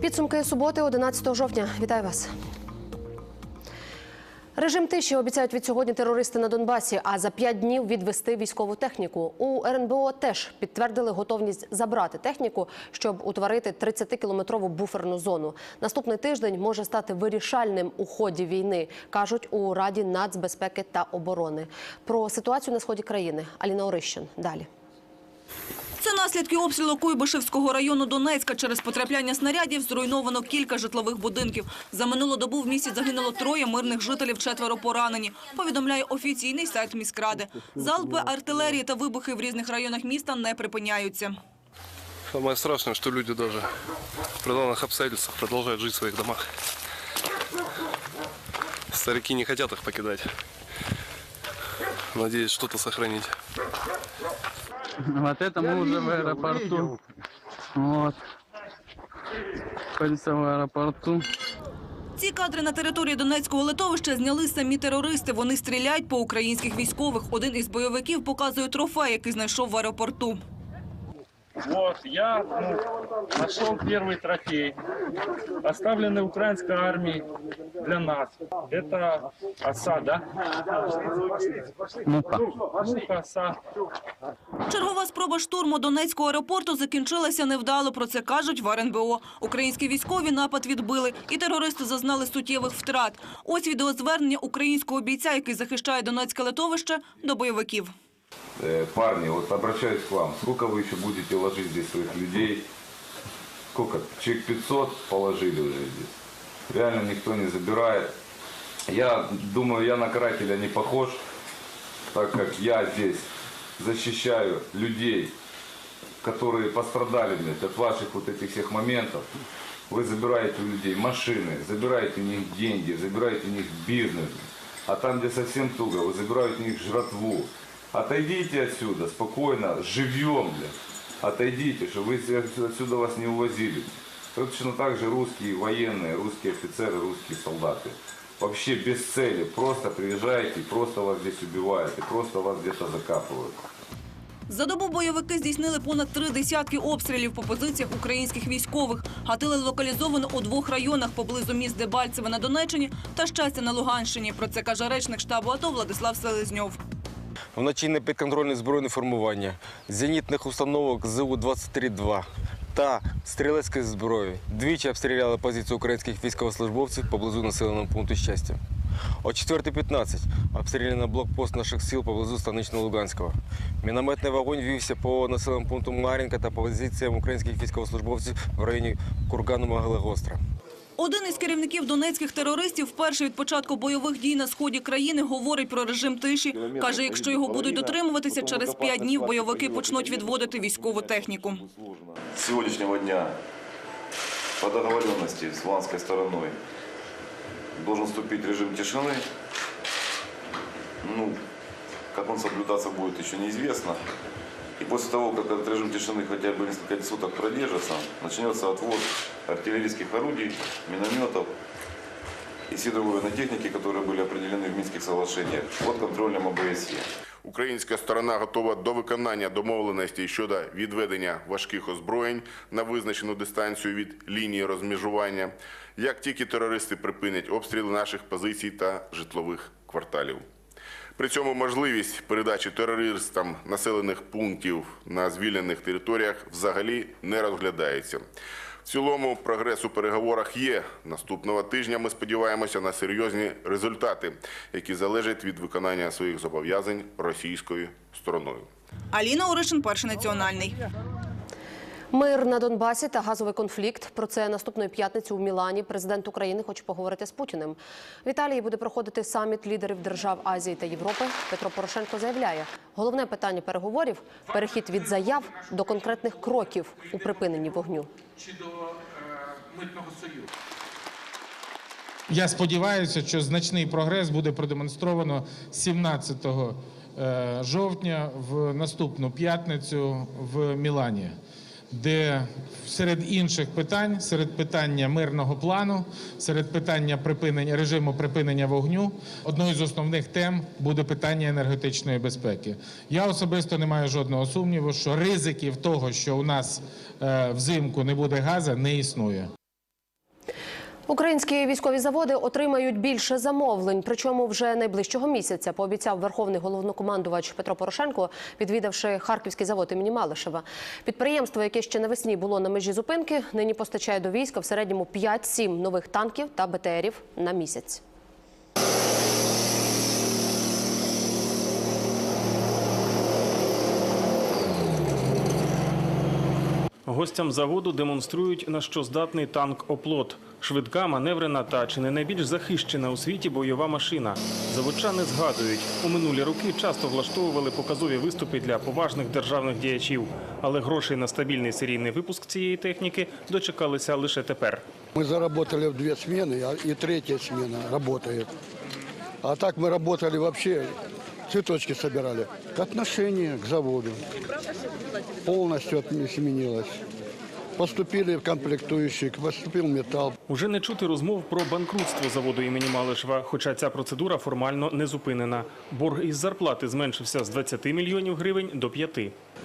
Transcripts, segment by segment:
Підсумки суботи, 11 жовтня. Вітаю вас. Режим тиші обіцяють від сьогодні терористи на Донбасі, а за п'ять днів відвести військову техніку. У РНБО теж підтвердили готовність забрати техніку, щоб утворити 30-кілометрову буферну зону. Наступний тиждень може стати вирішальним у ході війни, кажуть у Раді нацбезпеки та оборони. Про ситуацію на сході країни Аліна Орищин. Далі. Це наслідки обстрілу Куйбишевського району Донецька. Через потрапляння снарядів зруйновано кілька житлових будинків. За минулу добу в місті загинуло троє мирних жителів, четверо поранені. Повідомляє офіційний сайт міськради. Залпи артилерії та вибухи в різних районах міста не припиняються. Самое страшное, что люди даже при данных обстоятельствах продолжают жить в своих домах. Старики не хотят их покидать. Надеюсь, что-то. Вот это мы уже в аэропорту. Вот. Находимся в аэропорту. Ці кадри на території Донецького литовища зняли самі терористи. Вони стріляють по українських військових. Один із бойовиків показує трофей, який знайшов в аеропорту. Вот, я ну, нашел первый трофей, оставленный украинской армией для нас. Это оса, да? Ну-ка. Муха, оса. Чергова спроба штурму Донецького аеропорту закінчилася невдало. Про це кажуть в РНБО. Українські військові напад відбили, і терористи зазнали суттєвих втрат. Ось відеозвернення українського бійця, який захищає Донецьке литовище, до бойовиків. Э, Парни, вот обращаюсь к вам. Сколько вы еще будете ложить здесь своих людей? Сколько? Человек 500 положили уже здесь. Реально никто не забирает. Я думаю, я на карателя не похож, так как я здесь защищаю людей, которые пострадали блядь, от ваших вот этих всех моментов. Вы забираете у людей машины, забираете у них деньги, забираете у них бизнес. А там, где совсем туго, вы забираете у них жратву. Отойдите отсюда, спокойно, живьем, блядь. Отойдите, чтобы вы отсюда вас не увозили. Точно так же русские военные, русские офицеры, русские солдаты. Вообще без цели. Просто приезжаете, просто вас здесь убивают, и просто вас где-то закапывают. За добу бойовики здійснили понад три десятки обстрілів по позиціях українських військових. Гатили локалізовано у двох районах поблизу міст Дебальцеве на Донеччині та Щастя на Луганщині. Про це каже речник штабу АТО Владислав Селезньов. Вночі непідконтрольні збройні формування, зенітних установок ЗУ-23-2 та стрілецької зброї. Двічі обстріляли позиції українських військовослужбовців поблизу населеного пункту щастя. О 4.15 обстріляно блокпост наших сил поблизу Станично-Луганського. Мінометний вогонь вівся по населеному пункту Мар'їнка та позиціям українських військовослужбовців в районі кургану Могилегостра. Один із керівників донецьких терористів вперше від початку бойових дій на сході країни говорить про режим тиші. Каже, якщо його будуть дотримуватися, через п'ять днів бойовики почнуть відводити військову техніку. С сегодняшнего дня по договоренности с луганской стороной должен вступить режим тишины. Ну, как он соблюдаться будет, еще неизвестно. И после того, как этот режим тишины хотя бы несколько суток продержится, начнется отвод артиллерийских орудий, минометов и всей другой военной техники, которые были определены в Минских соглашениях, под контролем ОБСЕ. Українська сторона готова до виконання домовленостей щодо відведення важких озброєнь на визначену дистанцію від лінії розмежування, як тільки терористи припинять обстріли наших позицій та житлових кварталів. При цьому можливість передачі терористам населених пунктів на звільнених територіях взагалі не розглядається. В цілому прогрес у переговорах є. Наступного тижня ми сподіваємося на серйозні результати, які залежать від виконання своїх зобов'язань російською стороною. Аліна Оришин, перший національний. Мир на Донбасі та газовий конфлікт. Про це наступної п'ятниці у Мілані. Президент України хоче поговорити з Путіним. В Італії буде проходити саміт лідерів держав Азії та Європи. Петро Порошенко заявляє, головне питання переговорів перехід від заяв до конкретних кроків у припиненні вогню. чи до е, митного союзу. Я сподіваюся, що значний прогрес буде продемонстровано 17 е, жовтня в наступну п'ятницю в Мілані, де серед інших питань, серед питання мирного плану, серед питання припинення режиму припинення вогню, одною з основних тем буде питання енергетичної безпеки. Я особисто не маю жодного сумніву, що ризиків того, що у нас е, взимку не буде газу, не існує. Українські військові заводи отримають більше замовлень. Причому вже найближчого місяця пообіцяв верховний головнокомандувач Петро Порошенко, відвідавши харківський завод імені Малишева. Підприємство, яке ще навесні було на межі зупинки, нині постачає до війська в середньому 5-7 нових танків та БТРів на місяць. Гостям заводу демонструють на що здатний танк оплот. Швидка, маневрена та чи не найбільш захищена у світі бойова машина. Заводчани згадують, у минулі роки часто влаштовували показові виступи для поважних державних діячів, але грошей на стабільний серійний випуск цієї техніки дочекалися лише тепер. Мы заработали в две смены, а- и третья смена работает. А так мы работали вообще, цветочки собирали. Отношение к заводу полностью от- изменилось. Поступили в комплектующие, поступил металл. Уже не чути розмов про банкрутство заводу імені Малишева, хоча ця процедура формально не зупинена. Борг із зарплати зменшився з 20 мільйонів гривень до 5.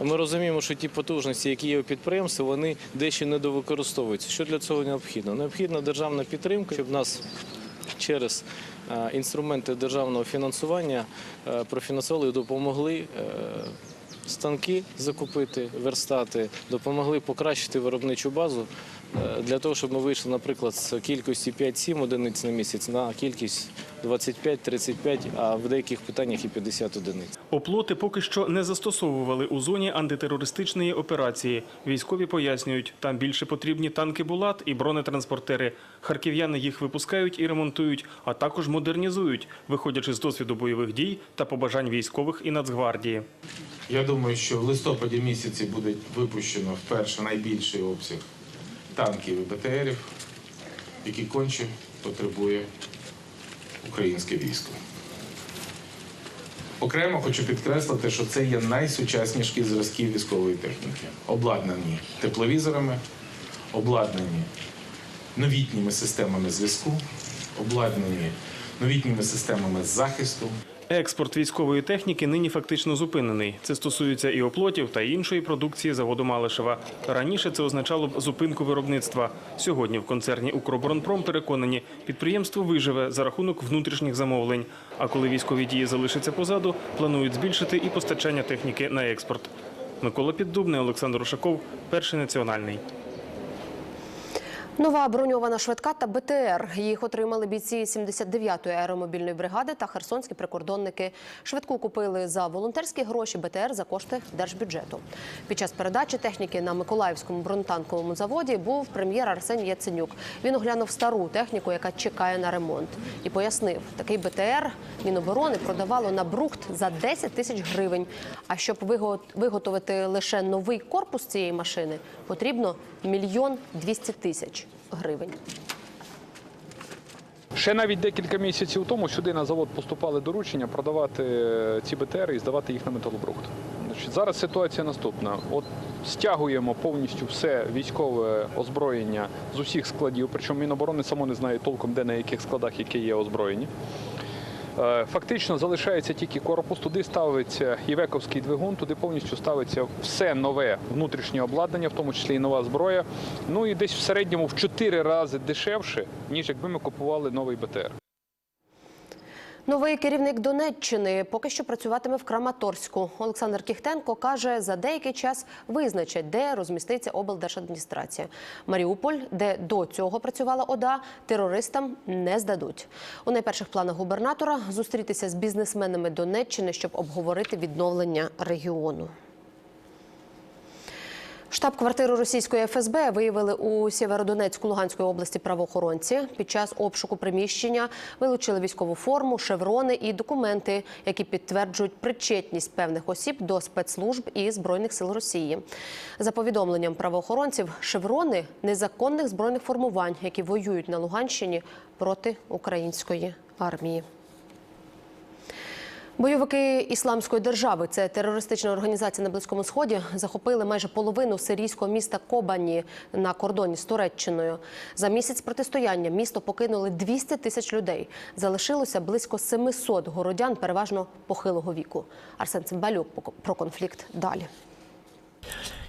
Ми розуміємо, що ті потужності, які є у підприємстві, вони дещо недовикористовуються. Що для цього необхідно? Необхідна державна підтримка, щоб нас через е, інструменти державного фінансування е, профінансували і допомогли е, станки закупити, верстати, допомогли покращити виробничу базу для того, щоб ми вийшли, наприклад, з кількості 5-7 одиниць на місяць на кількість 25-35, а в деяких питаннях і 50 одиниць. Оплоти поки що не застосовували у зоні антитерористичної операції. Військові пояснюють, там більше потрібні танки «Булат» і бронетранспортери. Харків'яни їх випускають і ремонтують, а також модернізують, виходячи з досвіду бойових дій та побажань військових і Нацгвардії. Я думаю, що в листопаді місяці буде випущено вперше найбільший обсяг танків і БТРів, які конче потребує українське військо. Окремо хочу підкреслити, що це є найсучасніші зразки військової техніки, обладнані тепловізорами, обладнані новітніми системами зв'язку, обладнані новітніми системами захисту. Експорт військової техніки нині фактично зупинений. Це стосується і оплотів та іншої продукції заводу Малишева. Раніше це означало б зупинку виробництва. Сьогодні в концерні «Укроборонпром» переконані, підприємство виживе за рахунок внутрішніх замовлень. А коли військові дії залишаться позаду, планують збільшити і постачання техніки на експорт. Микола Піддубний, Олександр Ушаков, перший національний. Нова броньована швидка та БТР. Їх отримали бійці 79-ї аеромобільної бригади та херсонські прикордонники. Швидку купили за волонтерські гроші, БТР за кошти держбюджету. Під час передачі техніки на Миколаївському бронетанковому заводі був прем'єр Арсеній Яценюк. Він оглянув стару техніку, яка чекає на ремонт, і пояснив, такий БТР Міноборони продавало на брухт за 10 тисяч гривень. А щоб виго- виготовити лише новий корпус цієї машини, потрібно мільйон 200 тисяч гривень. Ще навіть декілька місяців тому сюди на завод поступали доручення продавати е, ці БТР і здавати їх на металобрухт. Зараз ситуація наступна: от стягуємо повністю все військове озброєння з усіх складів, причому Міноборони само не знає толком, де на яких складах яке є озброєння. Е, Фактично залишається тільки корпус, туди ставиться Євековський двигун, туди повністю ставиться все нове внутрішнє обладнання, в тому числі і нова зброя. Ну і десь в середньому в 4 рази дешевше, ніж якби ми купували новий БТР. Новий керівник Донеччини поки що працюватиме в Краматорську. Олександр Кіхтенко каже, за деякий час визначать, де розміститься облдержадміністрація. Маріуполь, де до цього працювала ОДА, терористам не здадуть. У найперших планах губернатора зустрітися з бізнесменами Донеччини, щоб обговорити відновлення регіону. Штаб-квартиру російської ФСБ виявили у Сєвєродонецьку Луганської області правоохоронці. Під час обшуку приміщення вилучили військову форму, шеврони і документи, які підтверджують причетність певних осіб до спецслужб і збройних сил Росії. За повідомленням правоохоронців, шеврони незаконних збройних формувань, які воюють на Луганщині проти української армії. Бойовики ісламської держави, це терористична організація на Близькому Сході, захопили майже половину сирійського міста Кобані на кордоні з Туреччиною. За місяць протистояння місто покинули 200 тисяч людей. Залишилося близько 700 городян, переважно похилого віку. Арсен Цимбалюк про конфлікт далі.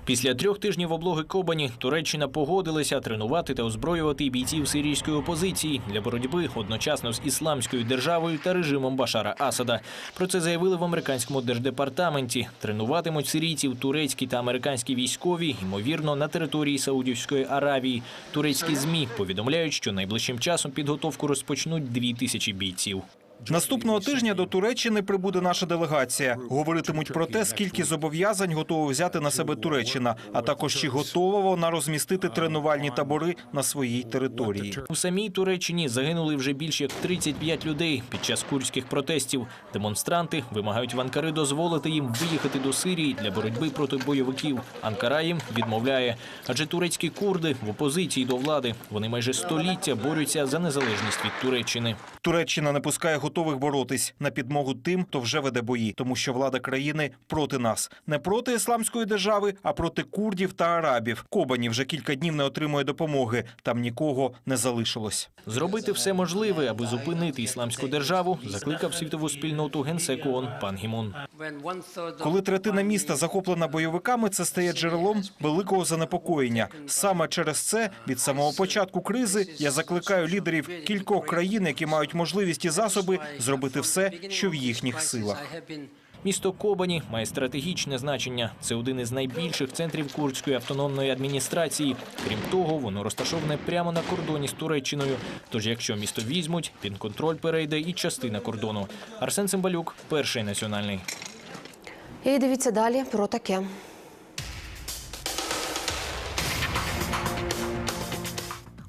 Після трьох тижнів облоги Кобані Туреччина погодилася тренувати та озброювати бійців сирійської опозиції для боротьби одночасно з ісламською державою та режимом Башара Асада. Про це заявили в американському держдепартаменті. Тренуватимуть сирійців турецькі та американські військові, ймовірно, на території Саудівської Аравії. Турецькі змі повідомляють, що найближчим часом підготовку розпочнуть дві тисячі бійців. Наступного тижня до Туреччини прибуде наша делегація. Говоритимуть про те, скільки зобов'язань готова взяти на себе Туреччина, а також чи готова вона розмістити тренувальні табори на своїй території. У самій Туреччині загинули вже більш як 35 людей під час курдських протестів. Демонстранти вимагають в Анкари дозволити їм виїхати до Сирії для боротьби проти бойовиків. Анкара їм відмовляє, адже турецькі курди в опозиції до влади. Вони майже століття борються за незалежність від Туреччини. Туреччина не пускає готових боротись на підмогу тим, хто вже веде бої, тому що влада країни проти нас, не проти ісламської держави, а проти курдів та арабів. Кобані вже кілька днів не отримує допомоги. Там нікого не залишилось. Зробити все можливе, аби зупинити ісламську державу, закликав світову спільноту генсек ООН пан Гімон. Коли третина міста захоплена бойовиками, це стає джерелом великого занепокоєння. Саме через це від самого початку кризи я закликаю лідерів кількох країн, які мають можливість і засоби, зробити все, що в їхніх силах. Місто Кобані має стратегічне значення. Це один із найбільших центрів курдської автономної адміністрації. Крім того, воно розташоване прямо на кордоні з Туреччиною. Тож, якщо місто візьмуть, під контроль перейде і частина кордону. Арсен Цимбалюк, перший національний. І дивіться далі про таке.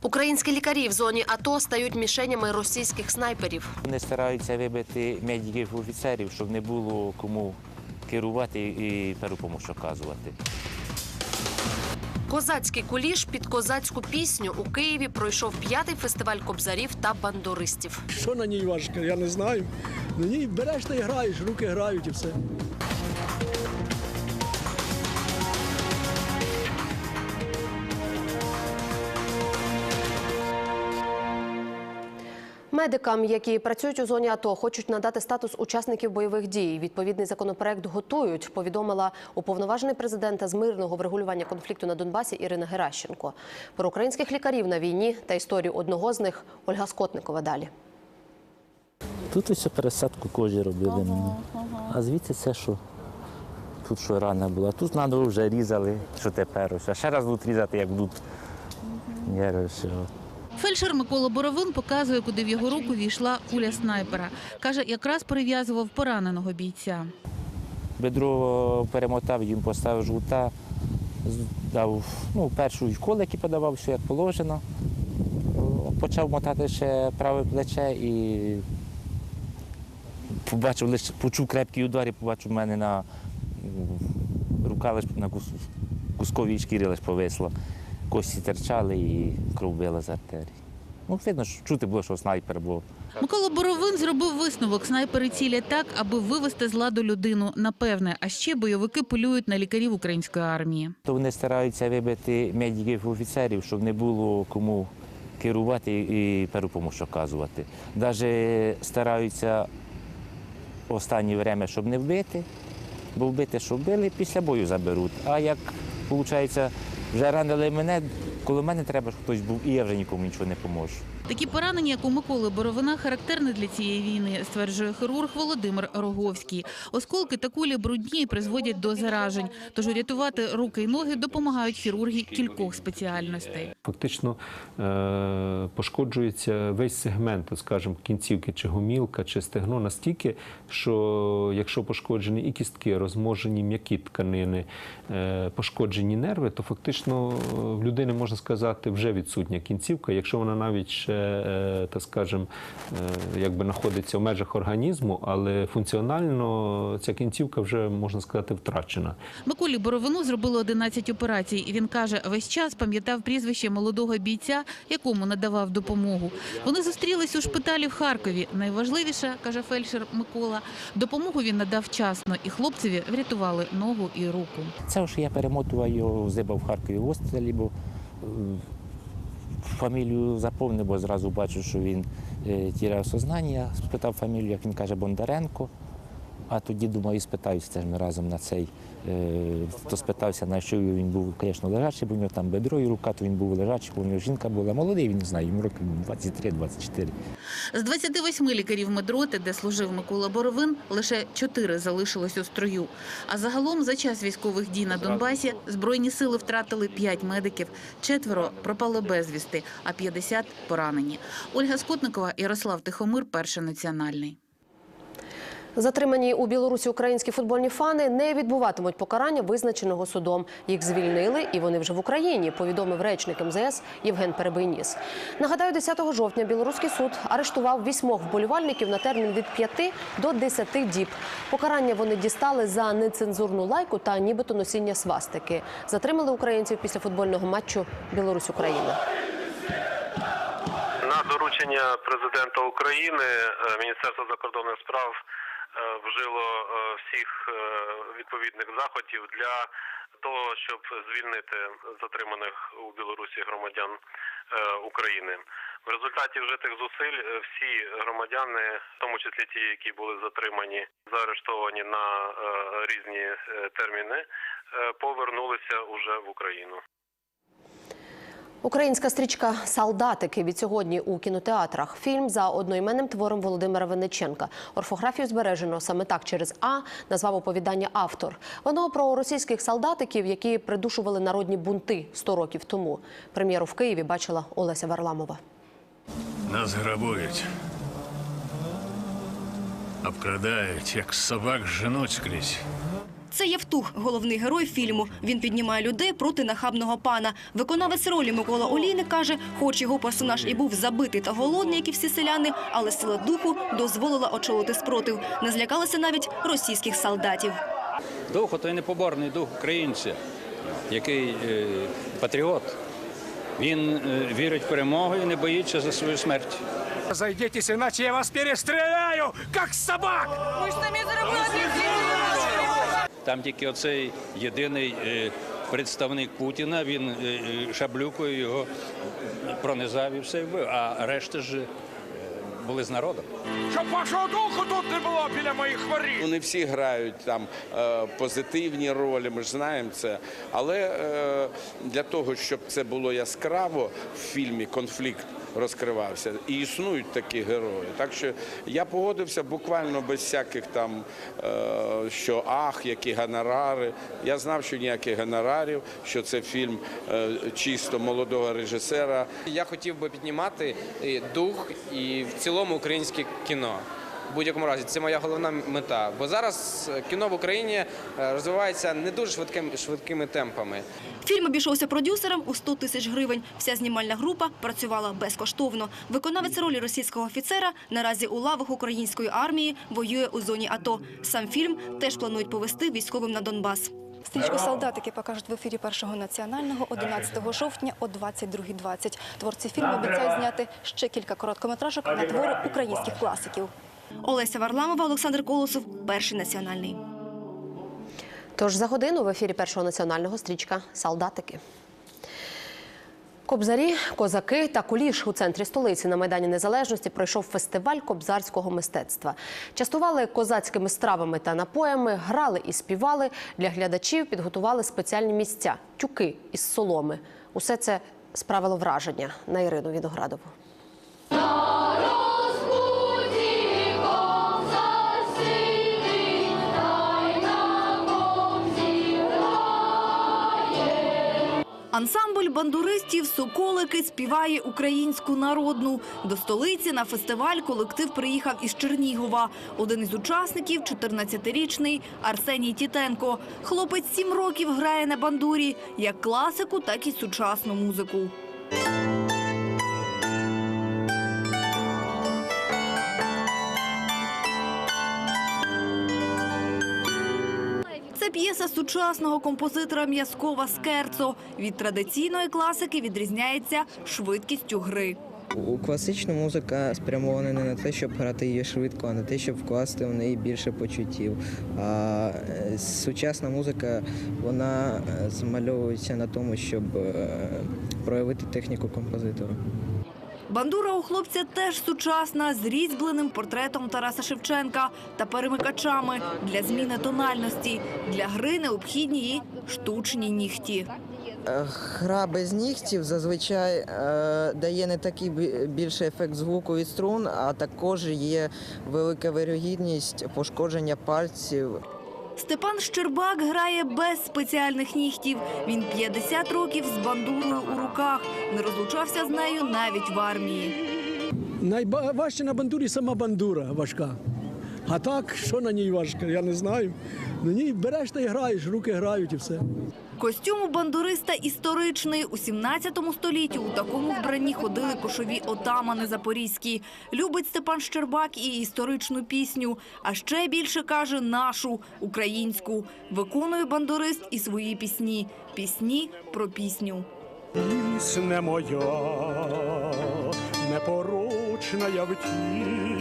Українські лікарі в зоні АТО стають мішенями російських снайперів. Вони стараються вибити медиків офіцерів, щоб не було кому керувати і першу допомогу оказувати. Козацький куліш під козацьку пісню у Києві пройшов п'ятий фестиваль кобзарів та бандуристів. Що на ній важко, я не знаю. На ній береш та і граєш, руки грають і все. Медикам, які працюють у зоні АТО, хочуть надати статус учасників бойових дій. Відповідний законопроект готують. Повідомила уповноважений президента з мирного врегулювання конфлікту на Донбасі Ірина Геращенко. Про українських лікарів на війні та історію одного з них Ольга Скотникова далі. Тут ось пересадку кожі робили мені. А звідси це що? Тут що рана була. Тут треба вже різали, що тепер ось. А ще раз будуть різати, як будуть. Я все. Фельдшер Микола Боровин показує, куди в його руку війшла куля снайпера. Каже, якраз перев'язував пораненого бійця. Бедро перемотав, їм поставив жгута, дав ну, першу колики подавав, все як положено. Почав мотати ще праве плече і побачив лише почув крепкий удар і побачив в мене на рука лиш на кус, кусковій шкірі лиш повисла. Кості терчали і кров била з артерії. Ну, видно, що чути було, що снайпер був. Микола Боровин зробив висновок. Снайпери цілять так, аби вивести з ладу людину. Напевне, а ще бойовики полюють на лікарів української армії. То вони стараються вибити медиків офіцерів, щоб не було кому керувати і першу допомогу оказувати. Навіть стараються останнє время, щоб не вбити, бо вбити, що вбили, після бою заберуть. А як виходить, вже ранили мене, коли мене треба, щоб хтось був, і я вже нікому нічого не поможу. Такі поранення, як у Миколи Боровина, характерні для цієї війни, стверджує хірург Володимир Роговський. Осколки та кулі брудні призводять до заражень. Тож урятувати руки й ноги допомагають хірурги кількох спеціальностей. Фактично е, пошкоджується весь сегмент, скажімо, кінцівки, чи гомілка, чи стегно настільки, що якщо пошкоджені і кістки, розможені м'які тканини, е, пошкоджені нерви, то фактично е, в людини можна сказати вже відсутня кінцівка, якщо вона навіть ще, е, так скажем, е, якби знаходиться в межах організму, але функціонально ця кінцівка вже можна сказати втрачена. Миколі Боровину зробили 11 операцій. І Він каже, весь час пам'ятав прізвище молодого бійця, якому надавав допомогу. Вони зустрілись у шпиталі в Харкові. Найважливіше, каже фельдшер Микола, допомогу він надав вчасно, і хлопцеві врятували ногу і руку. Це ж я перемотував його, в Харкові в госпіталі, бо фамілію заповнив, бо зразу бачу, що він е, тіряв сознання. Спитав фамілію, як він каже, Бондаренко. А тоді, думаю, спитаюся теж разом на цей. е, То спитався, на що він був, звісно, лежачий, бо в нього там бедро і рука, то він був лежачий, бо в нього жінка була молодий, він не знаю, йому років 23-24. З 28 лікарів медроти, де служив Микола Боровин, лише чотири залишилось у строю. А загалом за час військових дій на Донбасі збройні сили втратили 5 медиків, четверо пропали безвісти, а 50 поранені. Ольга Скотникова, Ярослав Тихомир, перший національний. Затримані у Білорусі українські футбольні фани не відбуватимуть покарання, визначеного судом. Їх звільнили, і вони вже в Україні. Повідомив речник МЗС Євген Перебийніс. Нагадаю, 10 жовтня білоруський суд арештував вісьмох вболівальників на термін від 5 до 10 діб. Покарання вони дістали за нецензурну лайку та нібито носіння свастики. Затримали українців після футбольного матчу Білорусь-Україна. На доручення президента України е, Міністерство закордонних справ вжило е, всіх е, відповідних заходів для того, щоб звільнити затриманих у Білорусі громадян е, України. В результаті вжитих зусиль е, всі громадяни, в тому числі ті, які були затримані, заарештовані на е, різні е, терміни, е, повернулися уже в Україну. Українська стрічка Солдатики від сьогодні у кінотеатрах. Фільм за одноіменним твором Володимира Винниченка. Орфографію збережено саме так через А назвав оповідання автор. Воно про російських солдатиків, які придушували народні бунти 100 років тому. Прем'єру в Києві бачила Олеся Варламова. Нас грабують. Обкрадають, як собак женуть скрізь. Це Євтух, головний герой фільму. Він піднімає людей проти нахабного пана. Виконавець ролі Микола Олійник каже, хоч його персонаж і був забитий та голодний, як і всі селяни, але сила духу дозволила очолити спротив. Не злякалися навіть російських солдатів. Дух той непоборний дух українця, який е, патріот. Він е, вірить в перемогу і не боїться за свою смерть. Зайдитесь, иначе я вас перестреляю, как собак! Ми ж самі Там тільки оцей єдиний е, представник Путіна, він е, е, шаблюкою його пронизав і все вбив, а решта ж були з народом. Щоб вашого духу тут не було біля моїх воріт! Ну, не всі грають там позитивні ролі, ми ж знаємо це. Але для того, щоб це було яскраво в фільмі конфлікт розкривався, і існують такі герої. Так що я погодився буквально без всяких там, е, що ах, які гонорари. Я знав, що ніяких гонорарів, що це фільм е, чисто молодого режисера. Я хотів би піднімати дух і в цілому українське кіно. В будь-якому разі це моя головна мета. Бо зараз е, кіно в Україні е, розвивається не дуже швидким, швидкими темпами. Фільм обійшовся продюсерам у 100 тисяч гривень. Вся знімальна група працювала безкоштовно. Виконавець ролі російського офіцера наразі у лавах української армії воює у зоні АТО. Сам фільм теж планують повести військовим на Донбас. Стрічку «Солдатики» покажуть в ефірі Першого національного 11 жовтня о 22.20. Творці фільму обіцяють зняти ще кілька короткометражок на твори українських класиків. Олеся Варламова, Олександр Колосов, Перший національний. Тож за годину в ефірі першого національного стрічка Солдатики. Кобзарі, козаки та куліш у центрі столиці на Майдані Незалежності пройшов фестиваль кобзарського мистецтва. Частували козацькими стравами та напоями, грали і співали. Для глядачів підготували спеціальні місця тюки із соломи. Усе це справило враження на Ірину Віноградову. Ансамбль бандуристів «Соколики» співає українську народну. До столиці на фестиваль колектив приїхав із Чернігова. Один із учасників – 14-річний Арсеній Тітенко. Хлопець сім років грає на бандурі як класику, так і сучасну музику. П'єса сучасного композитора М'язкова «Скерцо». Від традиційної класики відрізняється швидкістю гри. У класична музика спрямована не на те, щоб грати її швидко, а на те, щоб вкласти в неї більше почуттів. А е, сучасна музика вона е, змальовується на тому, щоб е, проявити техніку композитора. Бандура у хлопця теж сучасна, з різьбленим портретом Тараса Шевченка та перемикачами для зміни тональності. Для гри необхідні і штучні нігті. Е, Гра без нігтів зазвичай е, дає не такий більший ефект звуку від струн, а також є велика вирогідність пошкодження пальців. Степан Щербак грає без спеціальних нігтів. Він 50 років з бандурою у руках. Не розлучався з нею навіть в армії. Найважче на бандурі сама бандура важка. А так, що на ній важко, я не знаю. На ній береш та й граєш, руки грають і все. Костюм у бандуриста історичний. У 17 столітті у такому вбранні ходили кошові отамани запорізькі. Любить Степан Щербак і історичну пісню, а ще більше каже нашу українську. Виконує бандурист і свої пісні. Пісні про пісню. Пісне моя, непорочна я втіху,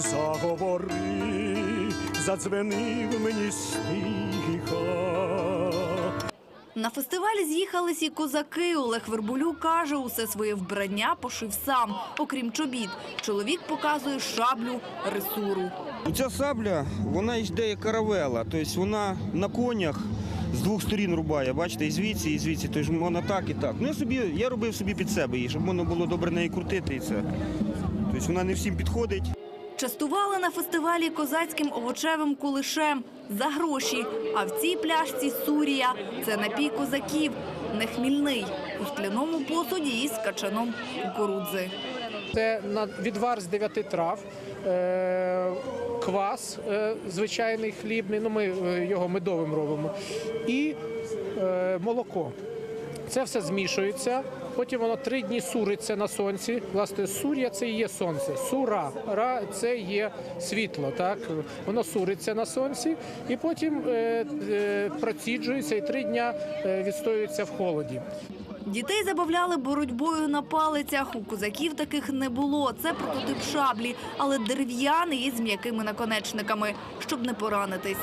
заговори, задзвенив мені стиха. На фестиваль з'їхались і козаки. Олег Вербулюк каже, усе своє вбрання пошив сам, окрім чобіт. Чоловік показує шаблю, ресуру. Ця сабля, вона йде як каравела, тобто вона на конях з двох сторін рубає, бачите, і звідси, і звідси, тобто вона так і так. Ну я собі, я робив собі під себе її, щоб можна було добре неї крутити і це. Тобто вона не всім підходить. Частували на фестивалі козацьким овочевим кулишем. За гроші. А в цій пляшці Сурія – це напій козаків, не хмільний, у скляному посуді із качаном кукурудзи. Це відвар з дев'яти трав, е, квас е, звичайний хлібний, ну ми е, його медовим робимо, і молоко. Це все змішується. Потім воно три дні суриться на сонці. Власне, сур'я це є сонце. Сура ра це є світло. Так воно суриться на сонці, і потім е, е, проціджується і три дня е, відстоюється в холоді. Дітей забавляли боротьбою на палицях. У козаків таких не було. Це прототип шаблі, але дерев'яний із м'якими наконечниками, щоб не поранитись.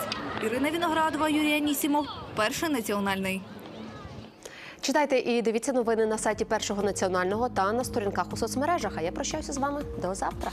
Ірина Віноградова, Юрій Анісімов, перший національний. Читайте і дивіться новини на сайті першого національного та на сторінках у соцмережах. А я прощаюся з вами до завтра.